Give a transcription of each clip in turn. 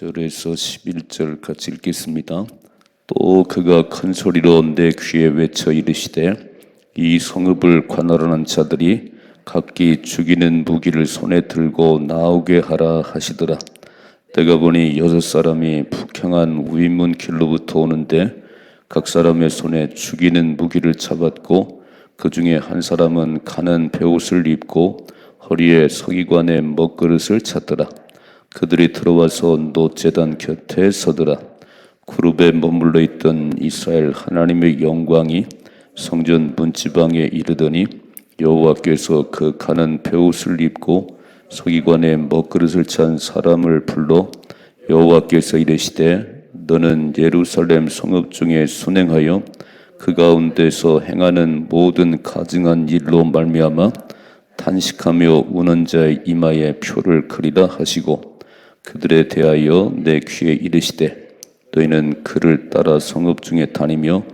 9절에서 11절 같이 읽겠습니다. 또 그가 큰 소리로 내 귀에 외쳐 이르시되 이 성읍을 관할하는 자들이 각기 죽이는 무기를 손에 들고 나오게 하라 하시더라. 내가 보니 여섯 사람이 북향한 우인문 길로부터 오는데 각 사람의 손에 죽이는 무기를 잡았고 그 중에 한 사람은 가는 베옷을 입고 허리에 서기관의 먹그릇을 찼더라. 그들이 들어와서 노제단 곁에 서더라. 그룹에 머물러 있던 이스라엘 하나님의 영광이 성전 문지방에 이르더니 여호와께서 그 가는 베옷을 입고 서기관의 먹그릇을 찬 사람을 불러 여호와께서 이르시되 너는 예루살렘 성읍 중에 순행하여 그 가운데서 행하는 모든 가증한 일로 말미암아 탄식하며 우는 자의 이마에 표를 그리라 하시고 그들에 대하여 내 귀에 이르시되 너희는 그를 따라 성읍 중에 다니며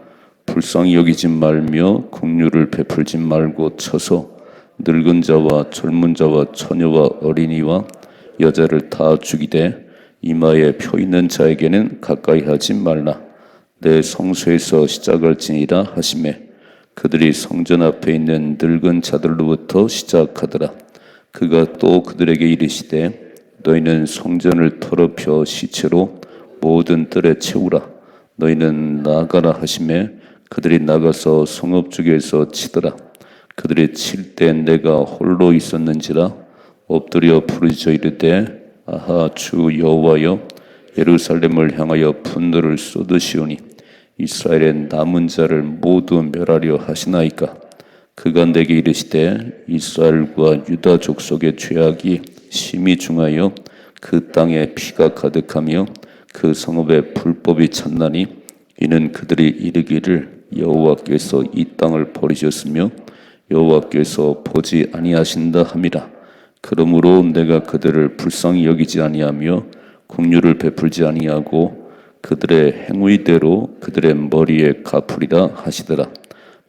불쌍히 여기지 말며 국류를 베풀지 말고 쳐서 늙은 자와 젊은 자와 처녀와 어린이와 여자를 다 죽이되 이마에 표 있는 자에게는 가까이 하지 말라. 내 성소에서 시작할지니라 하심에 그들이 성전 앞에 있는 늙은 자들로부터 시작하더라. 그가 또 그들에게 이르시되 너희는 성전을 더럽혀 시체로 모든 뜰에 채우라. 너희는 나가라 하심에 그들이 나가서 성읍 중에서 치더라. 그들이 칠 때 내가 홀로 있었는지라 엎드려 부르짖어 이르되 아하 주 여호와여 예루살렘을 향하여 분노를 쏟으시오니 이스라엘의 남은 자를 모두 멸하려 하시나이까? 그가 내게 이르시되 이스라엘과 유다 족속의 죄악이 심히 중하여 그 땅에 피가 가득하며 그 성읍에 불법이 찼나니 이는 그들이 이르기를 여호와께서 이 땅을 버리셨으며 여호와께서 보지 아니하신다 함이라. 그러므로 내가 그들을 불쌍히 여기지 아니하며 국류를 베풀지 아니하고 그들의 행위대로 그들의 머리에 갚으리라 하시더라.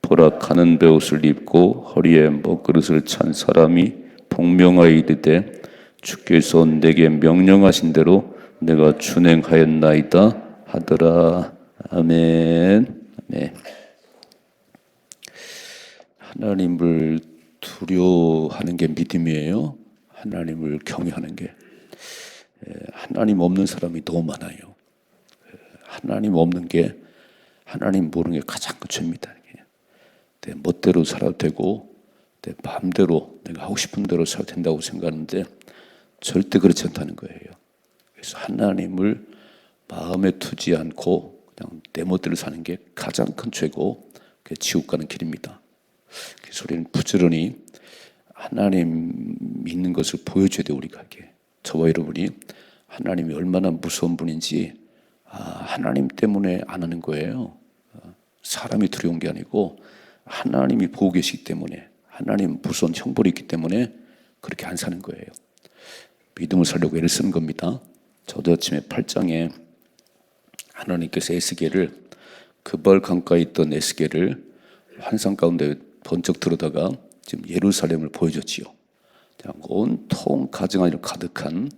보라 가는 베옷을 입고 허리에 먹그릇을 찬 사람이 복명하여 이르되 주께서 내게 명령하신 대로 내가 준행하였나이다 하더라 아멘 아멘 하나님을 두려워하는 게 믿음이에요. 하나님을 경외하는 게 에, 하나님 없는 사람이 너무 많아요. 에, 하나님 없는 게 하나님 모르는 게 가장. 이게. 내 멋대로 살아도 되고 내 마음대로 내가 하고 싶은 대로 살아도 된다고 생각하는데 절대 그렇지 않다는 거예요. 그래서 하나님을 마음에 두지 않고 그냥 내 멋대로 사는 게 가장 큰 죄고 지옥 가는 길입니다. 그래서 우리는 부지런히 하나님 믿는 것을 보여줘야 돼 우리가 이게 저와 여러분이 하나님이 얼마나 무서운 분인지 아, 하나님 때문에 안 하는 거예요. 어, 사람이 두려운 게 아니고 하나님이 보고 계시기 때문에 하나님 무서운 형벌이 있기 때문에 그렇게 안 사는 거예요. 믿음을 살려고 애를 쓰는 겁니다. 저도 아침에 8장에 하나님께서 에스겔을 그벌 강가에 있던 에스겔을 환상 가운데 번쩍 들어다가 지금 예루살렘을 보여줬지요. 온통 일 가득한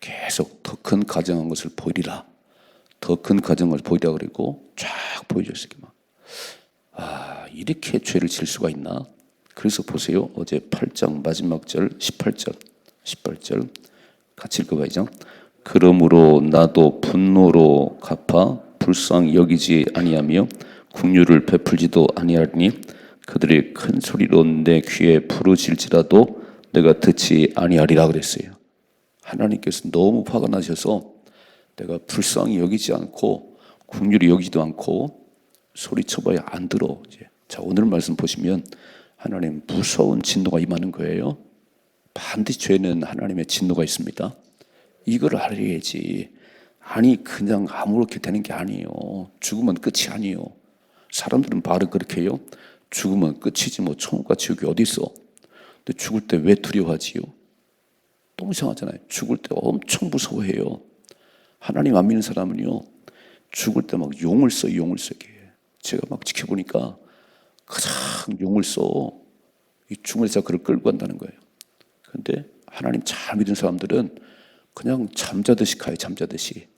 계속 더 큰 가증한 것을 보이리라. 더 큰 가증을 보이라 그리고 쫙 보여줬어요. 막. 아, 이렇게 죄를 질 수가 있나? 그래서 보세요. 어제 8장 마지막 절 18절 18절 같이 읽어봐야죠. 그러므로 나도 분노로 갚아 불쌍히 여기지 아니하며 국류를 베풀지도 아니하니 그들이 큰 소리로 내 귀에 부르질지라도 내가 듣지 아니하리라 그랬어요. 하나님께서 너무 화가 나셔서 내가 불쌍히 여기지 않고 국률이 여기지도 않고 소리쳐봐야 안 들어. 자 오늘 말씀 보시면 하나님 무서운 진노가 임하는 거예요. 반드시 죄는 하나님의 진노가 있습니다. 이걸 알아야지. 아니 그냥 아무렇게 되는 게 아니에요. 죽으면 끝이 아니에요. 사람들은 바로 그렇게 해요. 죽으면 끝이지 뭐 천국과 지옥이 어디 있어? 근데 죽을 때 왜 두려워하지요? 너무 이상하잖아요. 죽을 때 엄청 무서워해요. 하나님 안 믿는 사람은요. 죽을 때 막 용을 써, 용을 써게. 제가 막 지켜보니까 가장 용을 써. 이자 그를 끌고 간다는 거예요. 근데 하나님 잘 믿는 사람들은 그냥 잠자듯이 가요, 잠자듯이.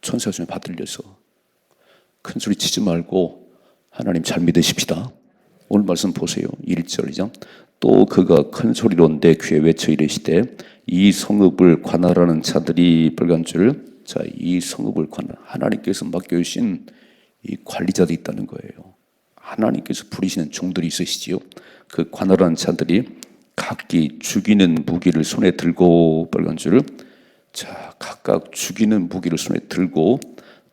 천사 중에 받들려서. 큰 소리 치지 말고 하나님 잘 믿으십시다. 오늘 말씀 보세요. 1절이죠. 또 그가 큰 소리로 내 귀에 외쳐 이르시되 이 성읍을 관할하는 자들이 빨간 줄. 자, 이 성읍을 관할 하나님께서 맡겨주신 이 관리자들이 있다는 거예요. 하나님께서 부리시는 종들이 있으시지요. 그 관할하는 자들이 각기 죽이는 무기를 손에 들고 빨간 줄. 자, 각각 죽이는 무기를 손에 들고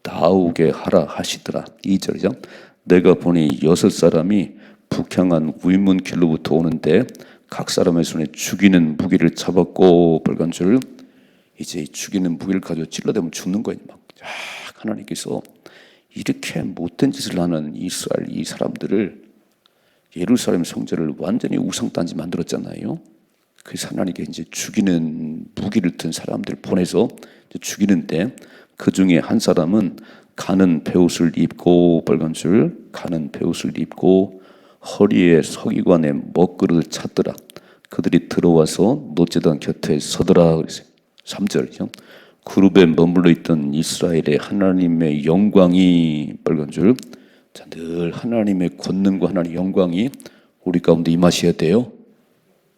나오게 하라 하시더라. 2절이죠. 내가 보니 여섯 사람이 북향한 위문길로부터 오는데 각 사람의 손에 죽이는 무기를 잡았고 빨간 줄 이제 죽이는 무기를 가지고 찔러대면 죽는 거예요. 막 아, 하나님께서 이렇게 못된 짓을 하는 이스라엘 이 사람들을 예루살렘 성전을 완전히 우상단지 만들었잖아요. 그래서 하나님께 이제 죽이는 무기를 든 사람들 보내서 죽이는데 그 중에 한 사람은 가는 배옷을 입고 빨간 줄 가는 배옷을 입고 허리에 서기관의 먹그릇을 찾더라. 그들이 들어와서 노제단 곁에 서더라. 그랬어요. 3절이죠. 그룹에 머물러 있던 이스라엘의 하나님의 영광이 빨간 줄. 자, 늘 하나님의 권능과 하나님의 영광이 우리 가운데 임하셔야 돼요.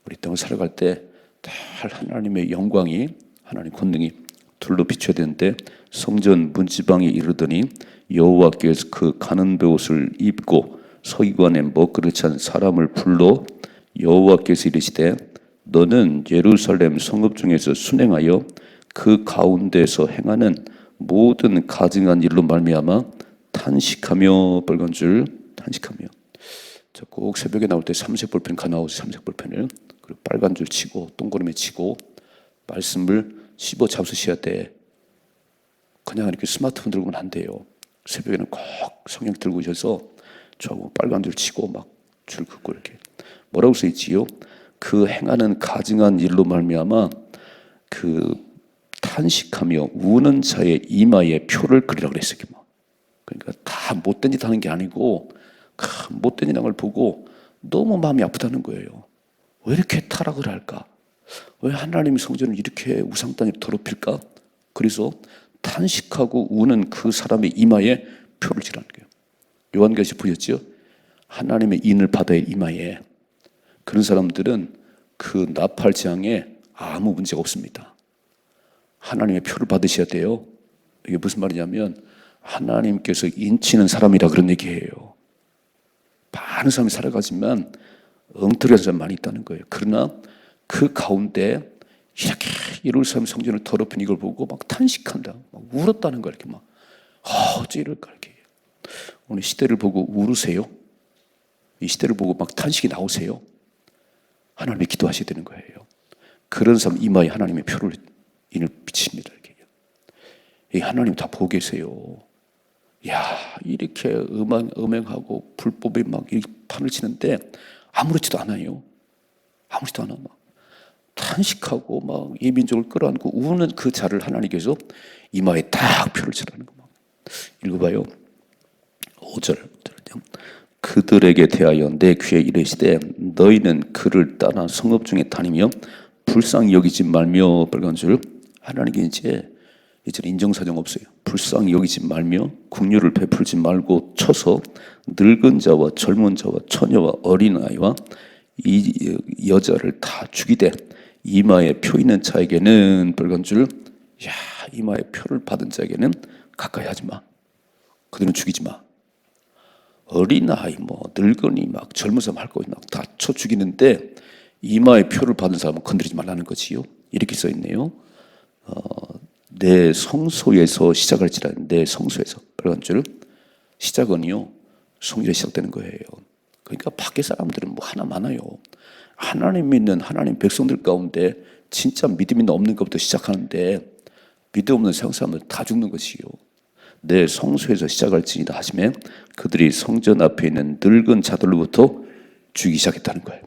우리 땅을 살아갈 때 늘 하나님의 영광이 하나님 권능이 둘로 비춰야 되는데 성전 문지방에 이르더니 여호와께서 그 가는 배옷을 입고 서기관의 먹그릇 찬 사람을 불러 여호와께서 이르시되 너는 예루살렘 성읍 중에서 순행하여 그 가운데서 행하는 모든 가증한 일로 말미암아 탄식하며 빨간 줄 탄식하며 꼭 새벽에 나올 때 삼색 볼펜 가나오지 삼색 볼펜을 그리고 빨간 줄 치고 동그라미 치고 말씀을 씹어 잡수셔야 돼. 그냥 이렇게 스마트폰 들고는 안 돼요. 새벽에는 꼭 성경 들고 오셔서 저하고 빨간 줄 치고 막 줄 긋고 이렇게 뭐라고 써 있지요? 그 행하는 가증한 일로 말미암아 그 탄식하며 우는 자의 이마에 표를 그리라 그랬어요. 그러니까 다 못된 짓 하는 게 아니고 못된 일한 걸 보고 너무 마음이 아프다는 거예요. 왜 이렇게 타락을 할까? 왜 하나님의 성전을 이렇게 우상단위로 더럽힐까? 그래서 탄식하고 우는 그 사람의 이마에 표를 지라는 거예요. 요한계시 보셨죠? 하나님의 인을 바다의 이마에 그런 사람들은 그 나팔 재앙에 아무 문제가 없습니다. 하나님의 표를 받으셔야 돼요. 이게 무슨 말이냐면 하나님께서 인치는 사람이라 그런 얘기예요. 많은 사람이 살아가지만 엉터리한 사람 많이 있다는 거예요. 그러나 그 가운데 이렇게 예루살렘 성전을 더럽힌 이걸 보고 막 탄식한다. 막 울었다는 거야. 이렇게 막, 아, 어째 이럴까. 이렇게. 오늘 시대를 보고 울으세요. 이 시대를 보고 막 탄식이 나오세요. 하나님이 기도하셔야 되는 거예요. 그런 사람 이마에 하나님의 표를 인을 비칩니다. 이렇게. 이 하나님 다 보고 계세요. 야, 이렇게 음행, 음행하고 불법에 막 판을 치는데 아무렇지도 않아요. 아무렇지도 않아. 막 탄식하고 막 예민족을 끌어안고 우는 그 자를 하나님께서 이마에 딱 표를 치라는 거. 읽어봐요. 5절. 그들에게 대하여 내 귀에 이르시되 너희는 그를 따라 성읍 중에 다니며 불쌍히 여기지 말며 빨간 줄 하나님께 이제 이제 인정사정 없어요. 불쌍히 여기지 말며 국류를 베풀지 말고 쳐서 늙은 자와 젊은 자와 처녀와 어린아이와 이 여자를 다 죽이되 이마에 표 있는 자에게는 빨간 줄, 야 이마에 표를 받은 자에게는 가까이 하지 마. 그들은 죽이지 마. 어린아이, 뭐, 늙은이, 막, 젊은 사람 할 거, 막, 다 쳐 죽이는데, 이마에 표를 받은 사람은 건드리지 말라는 거지요. 이렇게 써 있네요. 어, 내 성소에서 시작할지라, 내 성소에서. 빨간 줄. 시작은요, 성전에 시작되는 거예요. 그러니까 밖에 사람들은 뭐 하나 많아요. 하나님 믿는 하나님 백성들 가운데 진짜 믿음 있는 없는 것부터 시작하는데 믿음 없는 세상 사람들 다 죽는 것이요. 내 성소에서 시작할지니라 하시면 그들이 성전 앞에 있는 늙은 자들로부터 죽이기 시작했다는 거예요.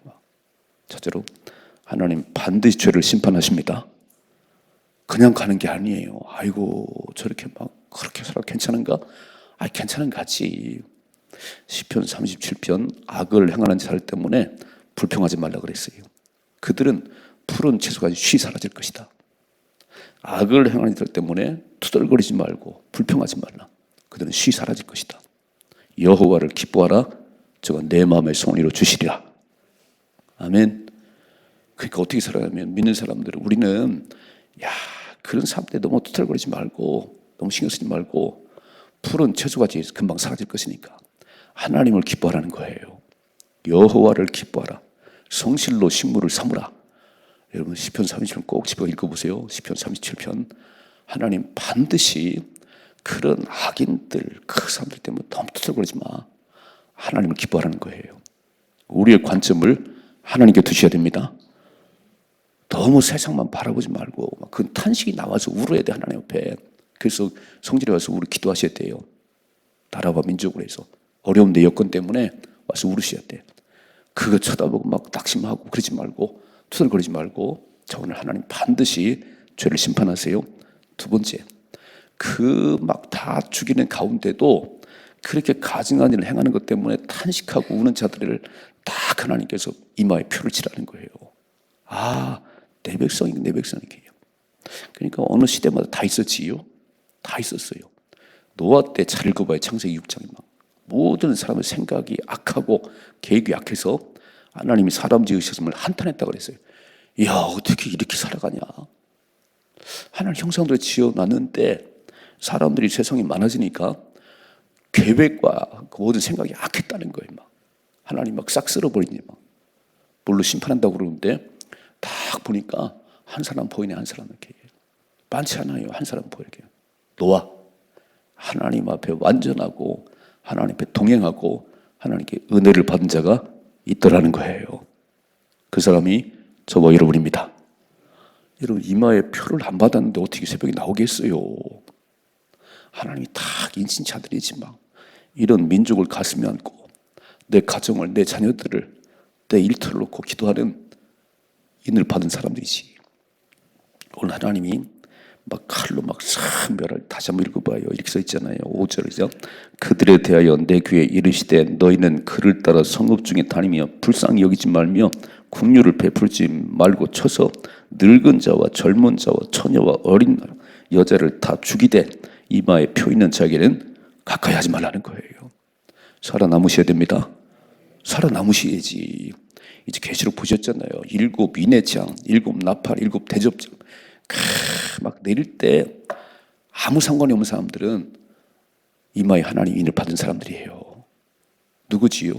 첫째로 하나님 반드시 죄를 심판하십니다. 그냥 가는 게 아니에요. 아이고 저렇게 막 그렇게 살아 괜찮은가? 아 괜찮은 가지. 시편 37편 악을 행하는 자들 때문에 불평하지 말라 그랬어요. 그들은 푸른 채소가 쉬 사라질 것이다. 악을 행하는 이들 때문에 투덜거리지 말고 불평하지 말라. 그들은 쉬 사라질 것이다. 여호와를 기뻐하라. 저가 내 마음의 성리로 주시리라. 아멘. 그러니까 어떻게 살아가면 믿는 사람들은 우리는 야 그런 사람 때 너무 투덜거리지 말고 너무 신경 쓰지 말고 푸른 채소같이 금방 사라질 것이니까 하나님을 기뻐하라는 거예요. 여호와를 기뻐하라. 성실로 식물을 삼으라. 여러분 시편 37편 꼭 집어 읽어보세요. 시편 37편 하나님 반드시 그런 악인들 그 사람들 때문에 너무 투덜거리지 마. 하나님을 기뻐하라는 거예요. 우리의 관점을 하나님께 두셔야 됩니다. 너무 세상만 바라보지 말고 막그 탄식이 나와서 울어야 돼 하나님 옆에. 그래서 성질에 와서 우리 기도하셔야 돼요. 나라와 민족을 해서 어려운 내 여건 때문에 와서 울으셔야 돼. 그거 쳐다보고 막 낙심하고 그러지 말고 투덜거리지 말고 자 오늘 하나님 반드시 죄를 심판하세요. 두 번째 그 막 다 죽이는 가운데도 그렇게 가증한 일을 행하는 것 때문에 탄식하고 우는 자들을 딱 하나님께서 이마에 표를 칠하는 거예요. 아, 내 백성이 내 백성이에요. 그러니까 어느 시대마다 다 있었지요. 다 있었어요. 노아 때 잘 읽어봐요. 창세기 6장에 막 모든 사람의 생각이 악하고 계획이 약해서 하나님이 사람 지으셨음을 한탄했다 그랬어요. 야 어떻게 이렇게 살아가냐? 하나님 형상대로 지어놨는데 사람들이 세상이 많아지니까 계획과 그 모든 생각이 악했다는 거예요. 막 하나님 막 싹 쓸어버리니 막 물로 심판한다고 그러는데 딱 보니까 한 사람 보이네 한 사람 이렇게 많지 않아요 한 사람 보이게 노아 하나님 앞에 완전하고 하나님 앞에 동행하고 하나님께 은혜를 받은 자가 있더라는 거예요. 그 사람이 저와 여러분입니다. 여러분 이마에 표를 안 받았는데 어떻게 새벽에 나오겠어요? 하나님이 다 인신자들이지만 이런 민족을 가슴에 안고 내 가정을 내 자녀들을 내 일터를 놓고 기도하는 인을 받은 사람들이지. 오늘 하나님이 막 칼로 막 상별을 다시 한번 읽어봐요. 이렇게 써 있잖아요. 5절이죠. 그들에 대하여 내 귀에 이르시되 너희는 그를 따라 성읍 중에 다니며 불쌍히 여기지 말며 국류를 베풀지 말고 쳐서 늙은 자와 젊은 자와 처녀와 어린 여자를 다 죽이되 이마에 표 있는 자에게는 가까이 하지 말라는 거예요. 살아남으셔야 됩니다. 살아남으셔야지. 이제 계시록 보셨잖아요. 일곱 인해장, 일곱 나팔, 일곱 대접장. 크, 막 내릴 때 아무 상관이 없는 사람들은 이마에 하나님 인을 받은 사람들이에요. 누구지요?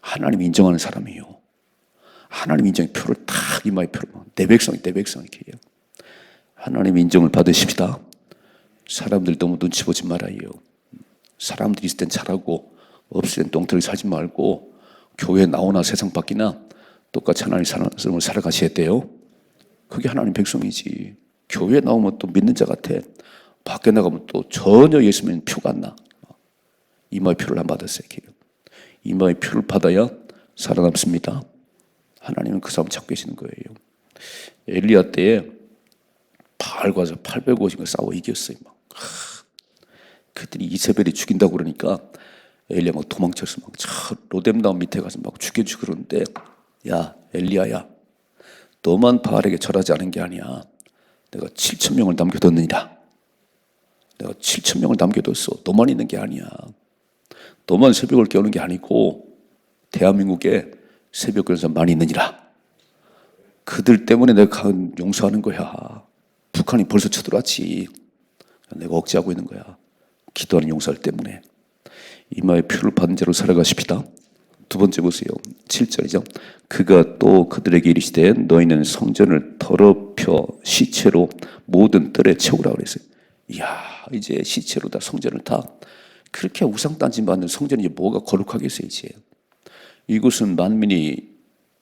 하나님 인정하는 사람이요. 하나님 인정의 표를 탁 이마에 표를 내 백성이 내 백성 이렇게 해요. 하나님 인정을 받으십시다. 사람들 너무 눈치 보지 말아요. 사람들이 있을 땐 잘하고 없을 땐 똥털이 살지 말고 교회 나오나 세상 밖이나 똑같이 하나님 삶을 살아가셔야 돼요. 그게 하나님 백성이지. 교회 나오면 또 믿는 자 같아. 밖에 나가면 또 전혀 예수 믿는 표가 안 나. 이마의 표를 안 받았어요. 이마의 표를 받아야 살아남습니다. 하나님은 그 사람 찾고 계시는 거예요. 엘리야 때에 바알과 850을 싸워 이겼어요. 막. 그들이 이세벨이 죽인다고 그러니까 엘리야 막 도망쳐서 막 로뎀다운 밑에 가서 막 죽여주고 그러는데 야 엘리야야 너만 바알에게 절하지 않은 게 아니야. 내가 7천 명을 남겨뒀느니라. 내가 7천 명을 남겨뒀어. 너만 있는 게 아니야. 너만 새벽을 깨우는 게 아니고 대한민국에 새벽 그런 사람 많이 있느니라. 그들 때문에 내가 용서하는 거야. 북한이 벌써 쳐들어왔지. 내가 억제하고 있는 거야. 기도하는 용서할 때문에. 이마에 표를 받은 자로 살아가십시다. 두 번째 보세요. 7절이죠. 그가 또 그들에게 이르시되 너희는 성전을 더럽혀 시체로 모든 뜰에 채우라 그랬어요. 이야, 이제 시체로 다 성전을 다 그렇게 우상단지 받는 성전이 이제 뭐가 거룩하겠어요, 이제. 이곳은 만민이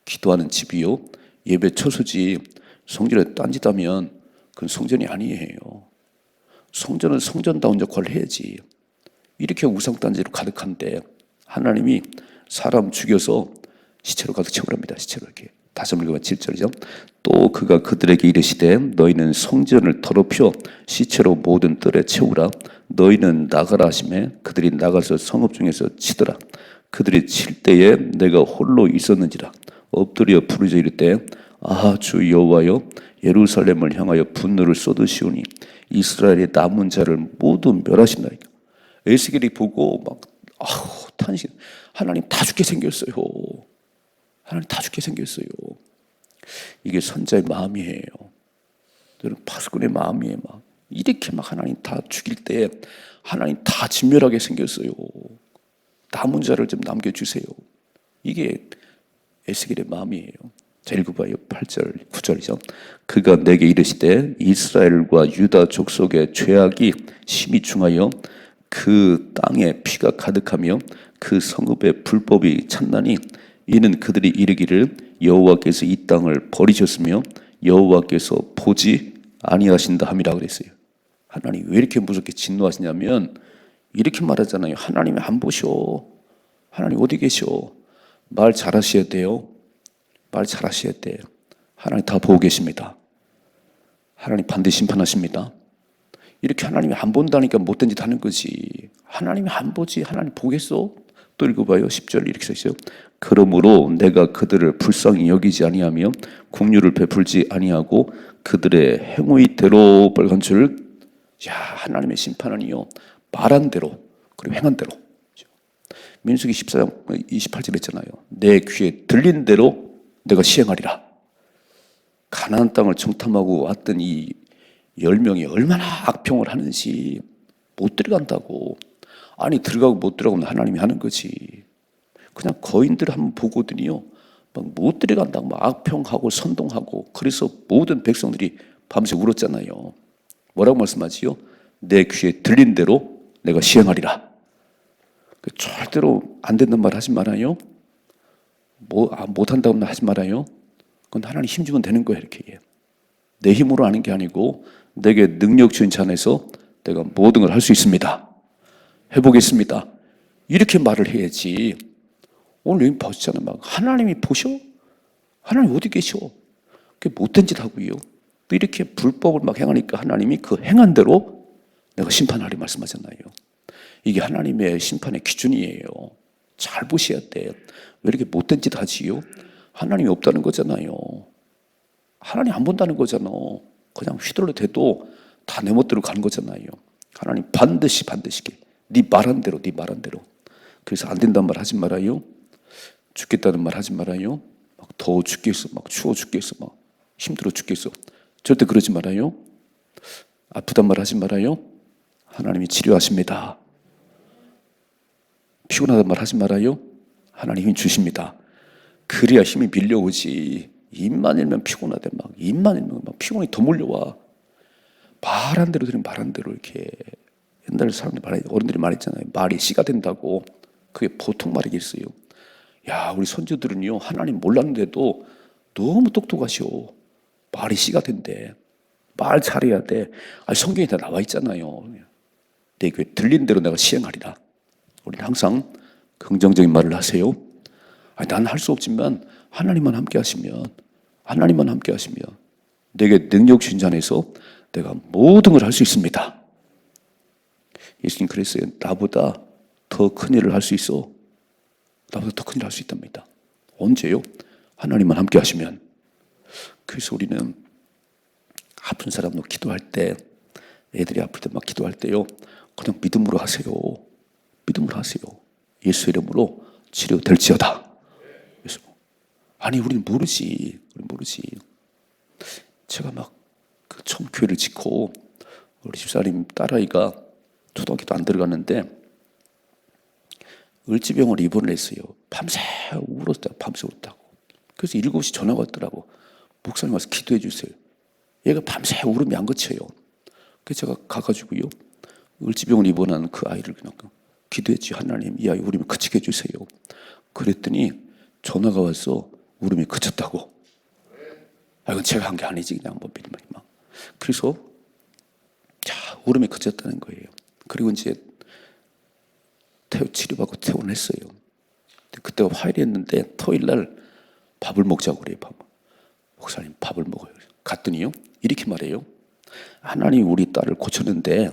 기도하는 집이요. 예배 처소지 성전에 딴짓하면 그건 성전이 아니에요. 성전은 성전다운 역할을 해야지. 이렇게 우상단지로 가득한데 하나님이 사람 죽여서 시체로 가득 채우랍니다. 시체로 이렇게. 다시 한번 읽으면 7절이죠. 또 그가 그들에게 이르시되 너희는 성전을 더럽혀 시체로 모든 뜰에 채우라. 너희는 나가라 하심에 그들이 나가서 성읍 중에서 치더라. 그들이 칠 때에 내가 홀로 있었는지라 엎드려 부르짖을 때아주 여호와여 예루살렘을 향하여 분노를 쏟으시오니 이스라엘의 남은 자를 모두 멸하신다니까 에스겔이 보고 막 아우 탄식. 하나님 다 죽게 생겼어요. 하나님 다 죽게 생겼어요. 이게 선자의 마음이에요. 여러분 파수꾼의 마음이에요 막. 이렇게 막 하나님 다 죽일 때 하나님 다 진멸하게 생겼어요. 남은 자를 좀 남겨주세요. 이게 에스겔의 마음이에요. 자, 읽어봐요. 8절, 9절이죠. 그가 내게 이르시되 이스라엘과 유다 족속의 죄악이 심히 중하여 그 땅에 피가 가득하며 그 성읍에 불법이 찬나니 이는 그들이 이르기를 여호와께서 이 땅을 버리셨으며 여호와께서 보지 아니하신다 함이라 그랬어요. 하나님 왜 이렇게 무섭게 진노하시냐면 이렇게 말하잖아요. 하나님이 안 보셔. 하나님 어디 계셔? 말 잘하셔야 돼요. 말 잘하셔야 돼요. 하나님 다 보고 계십니다. 하나님 반드시 심판하십니다. 이렇게 하나님이 안 본다니까 못된 짓 하는 거지. 하나님이 안 보지. 하나님 보겠어? 또 읽어봐요. 10절 이렇게 써 있어요. 그러므로 내가 그들을 불쌍히 여기지 아니하며 국류를 베풀지 아니하고 그들의 행위대로 빨간 줄. 야 하나님의 심판은요 말한 대로 그리고 행한 대로. 민수기 14장 28절 했잖아요. 내 귀에 들린 대로 내가 시행하리라. 가나안 땅을 정탐하고 왔던 이 열 명이 얼마나 악평을 하는지 못 들어간다고. 아니 들어가고 못 들어가면 하나님이 하는 거지. 그냥 거인들 한번 보거든요. 막 못 들어간다고 막 악평하고 선동하고 그래서 모든 백성들이 밤새 울었잖아요. 뭐라고 말씀하지요? 내 귀에 들린 대로 내가 시행하리라. 그 절대로 안 된다는 말 하지 말아요. 뭐, 아, 못한다고 하지 말아요. 그건 하나님 힘주면 되는 거예요. 이렇게. 내 힘으로 하는 게 아니고 내게 능력 주인 자 안에서 내가 모든 걸 할 수 있습니다. 해보겠습니다. 이렇게 말을 해야지. 오늘 여기 보시잖아요. 막 하나님이 보셔? 하나님 어디 계셔? 그게 못된 짓 하고요. 또 이렇게 불법을 막 행하니까 하나님이 그 행한 대로 내가 심판하리 말씀하잖아요. 이게 하나님의 심판의 기준이에요. 잘 보셔야 돼. 왜 이렇게 못된 짓 하지요? 하나님이 없다는 거잖아요. 하나님 안 본다는 거잖아. 그냥 휘둘러 대도 다 내 멋대로 가는 거잖아요. 하나님 반드시 반드시 네 말한 대로 네 말한 대로. 그래서 안 된다는 말 하지 말아요. 죽겠다는 말 하지 말아요. 막 더워 죽겠어. 막 추워 죽겠어. 막 힘들어 죽겠어. 절대 그러지 말아요. 아프단 말 하지 말아요. 하나님이 치료하십니다. 피곤하단 말 하지 말아요. 하나님이 주십니다. 그래야 힘이 밀려오지. 입만 일면 피곤하대 막 입만 일면 막 피곤이 더 몰려와. 말한 대로 들으면 말한 대로 이렇게 옛날 사람들이 말 어른들이 말했잖아요. 말이 씨가 된다고. 그게 보통 말이겠어요. 야 우리 선조들은요 하나님 몰랐는데도 너무 똑똑하시오. 말이 씨가 된대. 말 잘해야 돼. 아 성경에 다 나와 있잖아요. 내 귀에 들린 대로 내가 시행하리라. 우리는 항상 긍정적인 말을 하세요. 나는 할 수 없지만 하나님만 함께 하시면 하나님만 함께 하시면 내게 능력 주신 자에서 내가 모든 걸 할 수 있습니다. 예수님 그랬어요. 나보다 더 큰 일을 할 수 있어. 나보다 더 큰 일을 할 수 있답니다. 언제요? 하나님만 함께 하시면. 그래서 우리는 아픈 사람도 기도할 때, 애들이 아플 때 막 기도할 때요. 그냥 믿음으로 하세요. 믿음으로 하세요. 예수 이름으로 치료될지어다. 그래서 아니 우리는 모르지. 모르지. 제가 막 그 처음 교회를 짓고 우리 집사님 딸아이가 초등학교도 안 들어갔는데 을지병원 입원을 했어요. 밤새 울었다. 밤새 울었다고. 그래서 일곱 시 전화가 왔더라고. 목사님 와서 기도해 주세요. 얘가 밤새 울음이 안 그쳐요. 그래서 제가 가가지고요. 을지병원 입원한 그 아이를 그냥 기도했지. 하나님, 이 아이 울음이 그치게 해주세요. 그랬더니 전화가 와서 울음이 그쳤다고. 아, 이건 제가 한 게 아니지. 그냥 뭐 막. 그래서 자, 울음이 그쳤다는 거예요. 그리고 이제 태우 치료받고 퇴원을 했어요. 그때가 화요일이었는데 토요일 날 밥을 먹자고 그래요. 밥. 목사님 밥을 먹어요. 갔더니요. 이렇게 말해요. 하나님 우리 딸을 고쳤는데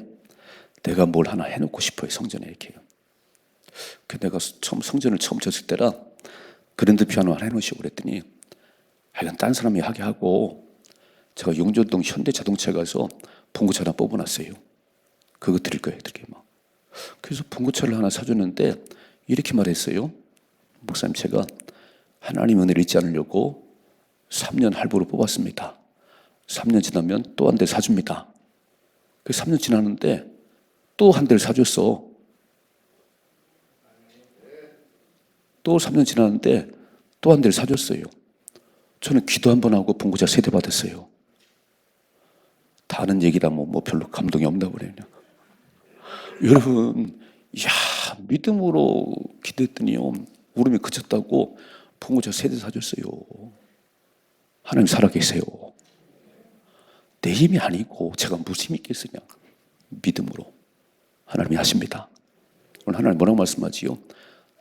내가 뭘 하나 해놓고 싶어요. 성전에 이렇게. 그 내가 처음 성전을 처음 쳤을 때라 그랜드 피아노 하나 해놓으시고 그랬더니 하여간 딴 사람이 하게 하고 제가 용전동 현대자동차에 가서 봉고차 하나 뽑아놨어요. 그거 드릴 거예요, 드릴게요. 막. 그래서 봉고차를 하나 사줬는데 이렇게 말했어요. 목사님 제가 하나님 은혜를 잊지 않으려고 3년 할부로 뽑았습니다. 3년 지나면 또 한 대 사줍니다. 그 3년 지났는데 또 한 대를 사줬어. 또 3년 지났는데 또 한 대를 사줬어요. 저는 기도 한 번 하고 봉고차 세대 받았어요. 다른 얘기라 뭐, 뭐 별로 감동이 없나 보네요. 여러분, 야 믿음으로 기도했더니요 울음이 그쳤다고 봉고차 세대 사줬어요. 하나님 살아계세요. 내 힘이 아니고 제가 무슨 힘이 있겠으냐 믿음으로 하나님이 하십니다. 오늘 하나님 뭐라고 말씀하지요?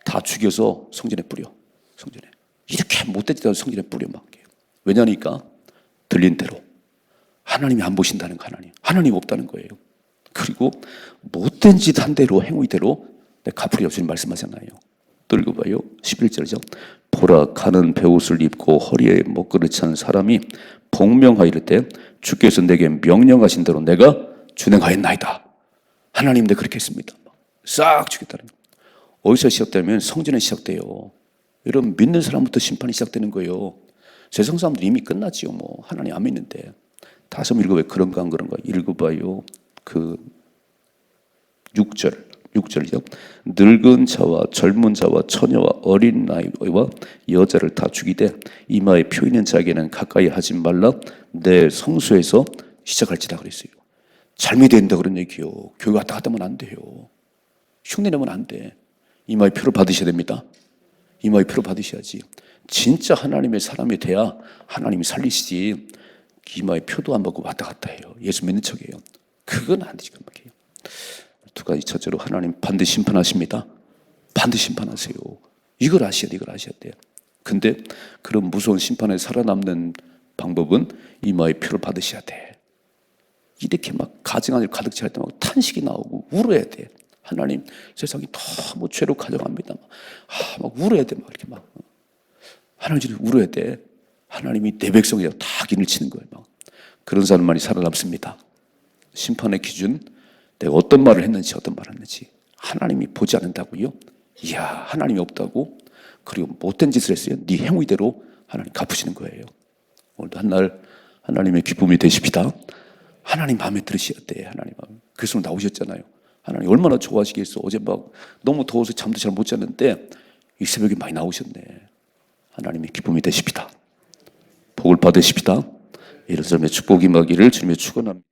다 죽여서 성전에 뿌려. 성전에. 이렇게 못된 짓 성전에 뿌려 막게요. 왜냐니까 들린 대로 하나님이 안 보신다는 거 하나님. 하나님 없다는 거예요. 그리고 못된 짓 한 대로 행위대로 내 갚으리 없으니 말씀하잖아요. 또 읽어봐요. 11절이죠. 보라 가는 베옷을 입고 허리에 먹그릇 찬 사람이 복명하이를 때 주께서 내게 명령하신 대로 내가 준행하였나이다. 하나님 내 그렇게 했습니다. 싹 죽였다는 거. 어디서 시작되면 성전에 시작돼요. 여러분 믿는 사람부터 심판이 시작되는 거예요. 세상 사람들 이미 끝났지요. 뭐 하나님 안 믿는데 다시 한번 읽어봐요. 그런가 안 그런가 읽어봐요. 그 6절 6절이죠. 늙은 자와 젊은 자와 처녀와 어린 나이와 여자를 다 죽이되 이마에 표 있는 자에게는 가까이 하지 말라 내 성소에서 시작할지라 그랬어요. 잘못 된다 그런 얘기요. 교회 왔다 갔다 하면 안 돼요. 흉내 내면 안 돼. 이마에 표를 받으셔야 됩니다. 이마에 표를 받으셔야지. 진짜 하나님의 사람이 돼야 하나님이 살리시지. 이마에 표도 안 받고 왔다 갔다 해요. 예수 믿는 척이에요. 그건 안 되지. 두 가지 첫째로 하나님 반드시 심판하십니다. 반드시 심판하세요. 이걸 아셔야 돼, 이걸 아셔야 돼. 근데 그런 무서운 심판에 살아남는 방법은 이마에 표를 받으셔야 돼. 이렇게 막 가정 안에 가득 찰때막 탄식이 나오고 울어야 돼. 하나님 세상이 너무 죄로 가져갑니다. 막, 아, 막 울어야 돼. 막 이렇게 막 하나님 울어야 돼. 하나님이 내 백성이라 다 기를 치는 거예요. 막. 그런 사람만이 살아남습니다. 심판의 기준 내가 어떤 말을 했는지 어떤 말을 했는지 하나님이 보지 않는다고요? 이야 하나님이 없다고? 그리고 못된 짓을 했어요? 네 행위대로 하나님 갚으시는 거예요. 오늘도 한 날 하나님의 기쁨이 되십시다. 하나님 마음에 들으셔야 돼. 하나님 마음에. 그래서 나오셨잖아요. 하나님 얼마나 좋아하시겠어. 어제 막 너무 더워서 잠도 잘 못 잤는데 이 새벽에 많이 나오셨네. 하나님의 기쁨이 되십시다. 복을 받으십시다. 이런 사람의 축복이 임하기를 주님의 축원합니다.